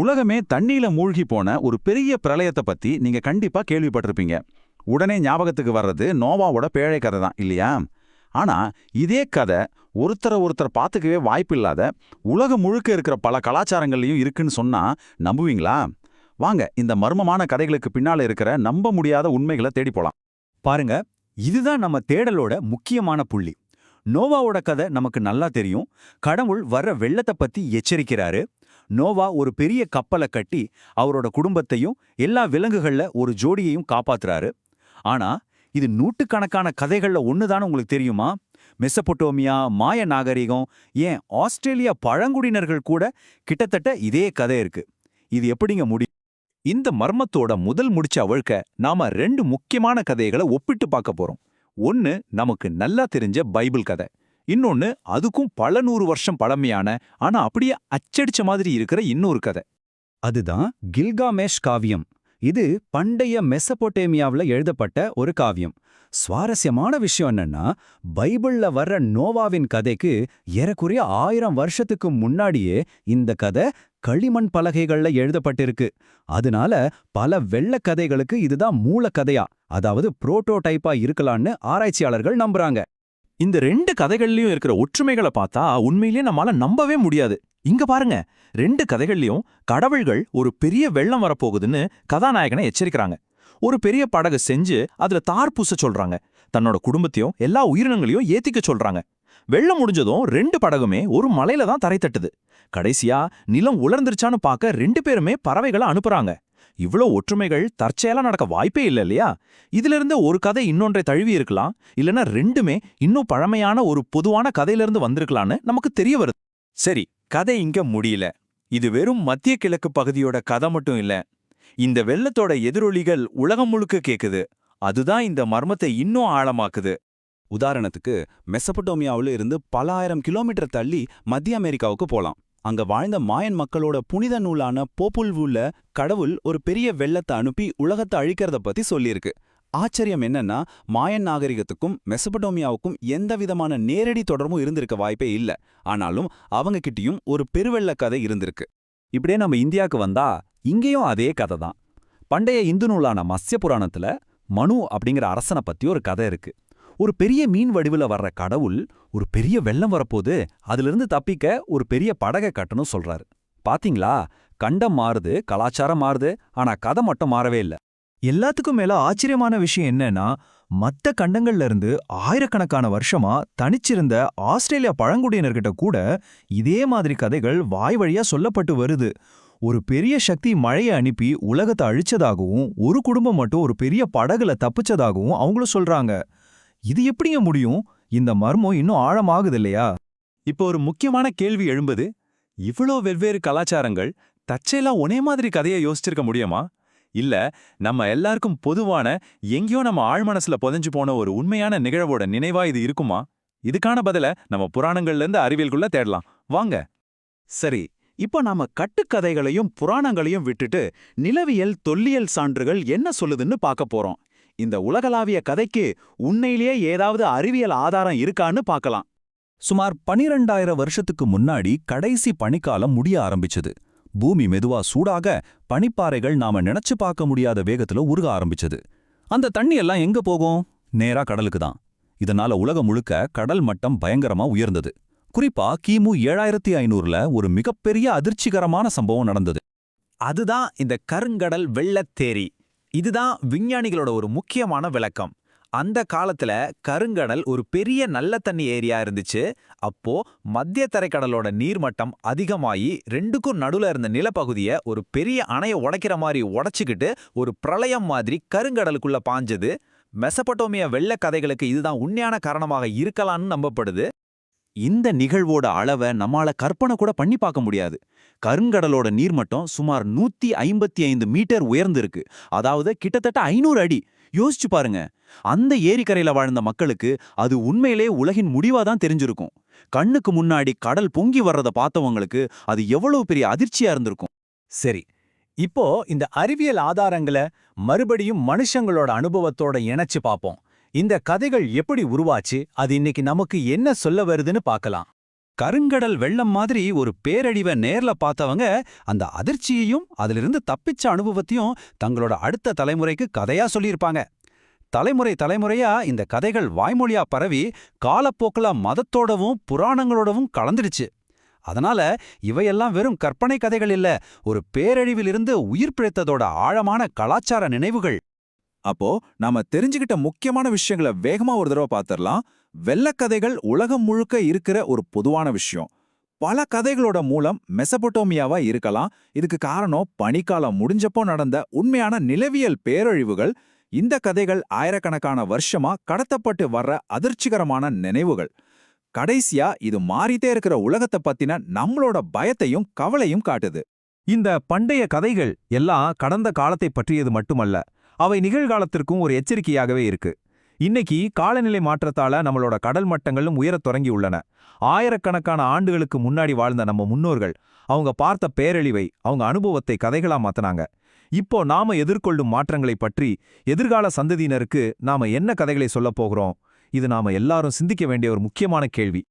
உலகமே தண்ணியில மூழ்கி போன ஒரு பெரிய பிரளயத்தை பத்தி நீங்க கண்டிப்பா கேள்விப்பட்டிருப்பீங்க. உடனே ஞாபகத்துக்கு வர்றது நோவாவோட பேழை கதை தான் இல்லையா? ஆனா இதே கதை ஒருத்தரை ஒருத்தர் பார்த்துக்கவே வாய்ப்பில்லாத உலகம் முழுக்க இருக்கிற பல கலாச்சாரங்கள்லயும் இருக்குன்னு சொன்னா நம்புவீங்களா? வாங்க இந்த மர்மமான கதைகளுக்கு பின்னால இருக்கிற நம்ப முடியாத உண்மைகளை தேடி போலாம். பாருங்க இதுதான் நம்ம தேடலோட முக்கியமான புள்ளி. நோவாவோட கதை நமக்கு நல்லா தெரியும். கடவுள் வர்ற வெள்ளத்தை பத்தி எச்சரிக்கிறாரு. நோவா ஒரு பெரிய கப்பலை கட்டி அவரோட குடும்பத்தையும் எல்லா விலங்குகள்ல ஒரு ஜோடியையும் காப்பாத்துறாரு. ஆனா இது நூற்றுக்கணக்கான கதைகள்ல ஒண்ணுதான்னு உங்களுக்கு தெரியுமா? மெசபொட்டோமியா மாய நாகரிகம் ஏன் ஆஸ்திரேலியா பழங்குடியினர்கள் கூட கிட்டத்தட்ட இதே கதை இருக்கு. இது எப்படிங்க முடியும் இந்த மர்மத்தோட முதல் முடிச்ச அவழ்க்க நாம ரெண்டு முக்கியமான கதைகளை ஒப்பிட்டு பார்க்க போறோம். ஒன்னு நமக்கு நல்லா தெரிஞ்ச பைபிள் கதை. இன்னொன்னு அதுக்கும் பல நூறு வருஷம் பழமையான ஆனா அப்படியே அச்சடிச்ச மாதிரி இருக்கிற இன்னொரு கதை. அதுதான் கில்காமேஷ் காவியம். இது பண்டைய மெசபோட்டேமியாவில் எழுதப்பட்ட ஒரு காவியம். சுவாரஸ்யமான விஷயம் என்னன்னா பைபிள்ல வர்ற நோவாவின் கதைக்கு ஏறக்குறைய ஆயிரம் வருஷத்துக்கு முன்னாடியே இந்த கதை களிமண் பலகைகள்ல எழுதப்பட்டிருக்கு. அதனால பல வெள்ளக் கதைகளுக்கு இதுதான் மூல கதையா அதாவது புரோட்டோடைப்பா இருக்கலாம்னு ஆராய்ச்சியாளர்கள் நம்புறாங்க. இந்த ரெண்டு கதைகள்லயும் இருக்கிற ஒற்றுமைகளை பார்த்தா உண்மையிலேயே நம்மால நம்பவே முடியாது. இங்க பாருங்க ரெண்டு கதைகள்லயும் கடவுள்கள் ஒரு பெரிய வெள்ளம் வரப்போகுதுன்னு கதாநாயகனை எச்சரிக்கிறாங்க. ஒரு பெரிய படகு செஞ்சு அதுல தார் பூச சொல்றாங்க. தன்னோட குடும்பத்தையும் எல்லா உயிரினங்களையும் ஏத்திக்க சொல்றாங்க. வெள்ளம் முடிஞ்சதும் ரெண்டு படகுமே ஒரு மலையில தான் தரை தட்டுது கடைசியா நிலம் உலர்ந்துருச்சான்னு பார்க்க ரெண்டு பேருமே பறவைகளை அனுப்புறாங்க. இவ்ளோ ஒற்றுமைகள் தற்செயலா நடக்க வாய்ப்பே இல்ல இல்லையா? இதுல இருந்து ஒரு கதை இன்னொன்றை தழுவி இருக்கலாம் இல்லனா ரெண்டுமே இன்னும் பழமையான ஒரு பொதுவான கதையிலிருந்து வந்திருக்கலான்னு நமக்கு தெரிய வருது. சரி கதை இங்க முடியல. இது வெறும் மத்திய கிழக்கு பகுதியோட கதை மட்டும் இல்ல. இந்த வெள்ளத்தோட எதிரொலிகள் உலகம் முழுக்க கேக்குது. அதுதான் இந்த மர்மத்தை இன்னும் ஆழமாக்குது. உதாரணத்துக்கு மெசபடோமியாவுல இருந்து பல ஆயிரம் கிலோமீட்டர் தள்ளி மத்திய அமெரிக்காவுக்கு போலாம். அங்க வாழ்ந்த மாயன் மக்களோட புனித நூலான போப்புல்வுல கடவுள் ஒரு பெரிய வெள்ளத்தை அனுப்பி உலகத்தை அழிக்கிறத பத்தி சொல்லியிருக்கு. ஆச்சரியம் என்னன்னா மாயன் நாகரிகத்துக்கும் மெசபடோமியாவுக்கும் எந்த விதமான நேரடி தொடர்பும் இருந்திருக்க வாய்ப்பே இல்ல. ஆனாலும் அவங்க கிட்டயும் ஒரு பெருவெள்ள கதை இருந்திருக்கு. இப்படியே நம்ம இந்தியாவுக்கு வந்தா இங்கேயும் அதே கதை தான். பண்டைய இந்து நூலான மத்ய புராணத்துல மனு அப்படிங்கிற அரசனை பத்தி ஒரு கதை இருக்கு. ஒரு பெரிய மீன் வடிவுல வர்ற கடவுள் ஒரு பெரிய வெள்ளம் வரப்போது அதிலிருந்து தப்பிக்க ஒரு பெரிய படகை கட்டணும் சொல்றாரு. பாத்தீங்களா? கண்டம் மாறுது கலாச்சாரம் மாறுது ஆனா கதை மட்டும் மாறவே இல்ல. எல்லாத்துக்கும் மேல ஆச்சரியமான விஷயம் என்னன்னா மத்த கண்டங்கள்ல இருந்து ஆயிரக்கணக்கான வருஷமா தனிச்சிருந்த ஆஸ்திரேலியா பழங்குடியினர்கிட்ட கூட இதே மாதிரி கதைகள் வாய் வழியா சொல்லப்பட்டு வருது. ஒரு பெரிய சக்தி மழையை அனுப்பி உலகத்தை அழிச்சதாகவும் ஒரு குடும்பம் மட்டும் ஒரு பெரிய படகுல தப்பிச்சதாகவும் அவங்களும் சொல்றாங்க. இது எப்படிங்க முடியும்? இந்த மர்மம் இன்னும் ஆழமாகுது இல்லையா இப்போ ஒரு முக்கியமான கேள்வி எழும்புது. இவ்வளோ வெவ்வேறு கலாச்சாரங்கள் தச்சையெல்லாம் ஒரே மாதிரி கதையை யோசிச்சிருக்க முடியுமா? இல்ல நம்ம எல்லாருக்கும் பொதுவான எங்கேயோ நம்ம ஆழ்மனசுல புதைஞ்சு போன ஒரு உண்மையான நிகழ்வோட நினைவா இது இருக்குமா? இதுக்கான பதில நம்ம புராணங்கள்ல இருந்து அறிவியலுக்குள்ள தேடலாம். வாங்க. சரி இப்போ நாம கட்டுக்கதைகளையும் புராணங்களையும் விட்டுட்டு நிலவியல் தொல்லியல் சான்றுகள் என்ன சொல்லுதுன்னு பார்க்க போறோம். இந்த உலகளாவிய கதைக்கு உண்மையிலேயே ஏதாவது அறிவியல் ஆதாரம் இருக்கான்னு பார்க்கலாம். சுமார் பனிரெண்டாயிரம் வருஷத்துக்கு முன்னாடி கடைசி பனிக்காலம் முடிய ஆரம்பிச்சது. பூமி மெதுவா சூடாக பனிப்பாறைகள் நாம நினைச்சு பார்க்க முடியாத வேகத்துல உருக ஆரம்பிச்சது. அந்த தண்ணி எல்லாம் எங்க போகும்? நேரா கடலுக்கு தான். இதனால உலகம் முழுக்க கடல் மட்டம் பயங்கரமா உயர்ந்தது. குறிப்பா கிமு ஏழாயிரத்தி ஐநூறுல ஒரு மிகப்பெரிய அதிர்ச்சிகரமான சம்பவம் நடந்தது. அதுதான் இந்த கருங்கடல் வெள்ளத்தேரி. இதுதான் விஞ்ஞானிகளோட ஒரு முக்கியமான விளக்கம். அந்த காலத்துல கருங்கடல் ஒரு பெரிய நல்ல தண்ணி ஏரியா இருந்துச்சு. அப்போ மத்திய தரைக்கடலோட நீர்மட்டம் அதிகமாகி ரெண்டுக்கும் நடுவில் இருந்த நிலப்பகுதியை ஒரு பெரிய அணையை உடைக்கிற மாதிரி உடைச்சிக்கிட்டு ஒரு பிரளயம் மாதிரி கருங்கடலுக்குள்ள பாஞ்சது. மெசபட்டோமிய வெள்ள கதைகளுக்கு இதுதான் உண்மையான காரணமாக இருக்கலாம்னு நம்பப்படுது. இந்த நிகழ்வோட அளவை நம்மால கற்பனை கூட பண்ணி பார்க்க முடியாது. கருங்கடலோட நீர்மட்டம் சுமார் நூத்தி ஐம்பத்தி ஐந்து மீட்டர் உயர்ந்திருக்கு. அதாவது கிட்டத்தட்ட ஐநூறு அடி. யோசிச்சு பாருங்க. அந்த ஏரிக்கரையில வாழ்ந்த மக்களுக்கு அது உண்மையிலே உலகின் முடிவா தான் தெரிஞ்சிருக்கும். கண்ணுக்கு முன்னாடி கடல் பொங்கி வர்றத பார்த்தவங்களுக்கு அது எவ்வளவு பெரிய அதிர்ச்சியா இருந்திருக்கும். சரி இப்போ இந்த அறிவியல் ஆதாரங்களை மறுபடியும் மனுஷங்களோட அனுபவத்தோட இணைச்சு பார்ப்போம். இந்த கதைகள் எப்படி உருவாச்சு? அது இன்னைக்கு நமக்கு என்ன சொல்ல வருதுன்னு பார்க்கலாம். கருங்கடல் வெள்ளம் மாதிரி ஒரு பேரழிவை நேர்ல பார்த்தவங்க அந்த அதிர்ச்சியையும் அதிலிருந்து தப்பிச்ச அனுபவத்தையும் தங்களோட அடுத்த தலைமுறைக்கு கதையா சொல்லியிருப்பாங்க. தலைமுறை தலைமுறையா இந்த கதைகள் வாய்மொழியா பரவி காலப்போக்கில் மதத்தோடவும் புராணங்களோடவும் கலந்துடுச்சு. அதனால இவையெல்லாம் வெறும் கற்பனை கதைகள் இல்ல ஒரு பேரழிவிலிருந்து உயிர் பிழைத்ததோட ஆழமான கலாச்சார நினைவுகள். அப்போ நாம தெரிஞ்சுக்கிட்ட முக்கியமான விஷயங்களை வேகமா ஒரு தடவை பார்த்துடலாம் வெள்ளக்கதைகள் உலகம் முழுக்க இருக்கிற ஒரு பொதுவான விஷயம். பல கதைகளோட மூலம் மெசபொட்டோமியாவா இருக்கலாம். இதுக்கு காரணம் பனிக்காலம் முடிஞ்சப்போ நடந்த உண்மையான நிலவியல் பேரழிவுகள். இந்த கதைகள் ஆயிரக்கணக்கான வருஷமா கடத்தப்பட்டு வர்ற அதிர்ச்சிகரமான நினைவுகள். கடைசியா இது மாறிட்டே இருக்கிற உலகத்தை பத்தின நம்மளோட பயத்தையும் கவலையும் காட்டுது. இந்த பண்டைய கதைகள் எல்லாம் கடந்த காலத்தை பற்றியது மட்டுமல்ல. அவை நிகழ்காலத்திற்கும் ஒரு எச்சரிக்கையாகவே இருக்கு. இன்னைக்கு காலநிலை மாற்றத்தால நம்மளோட கடல் மட்டங்களும் உயரத் தொடங்கியுள்ளன ஆயிரக்கணக்கான ஆண்டுகளுக்கு முன்னாடி வாழ்ந்த நம்ம முன்னோர்கள் அவங்க பார்த்த பேரழிவை அவங்க அனுபவத்தை கதைகளா மாத்துனாங்க. இப்போ நாம எதிர்கொள்ளும் மாற்றங்களை பற்றி எதிர்கால சந்ததியினருக்கு நாம என்ன கதைகளை சொல்லப் போகிறோம்? இது நாம எல்லாரும் சிந்திக்க வேண்டிய ஒரு முக்கியமான கேள்வி.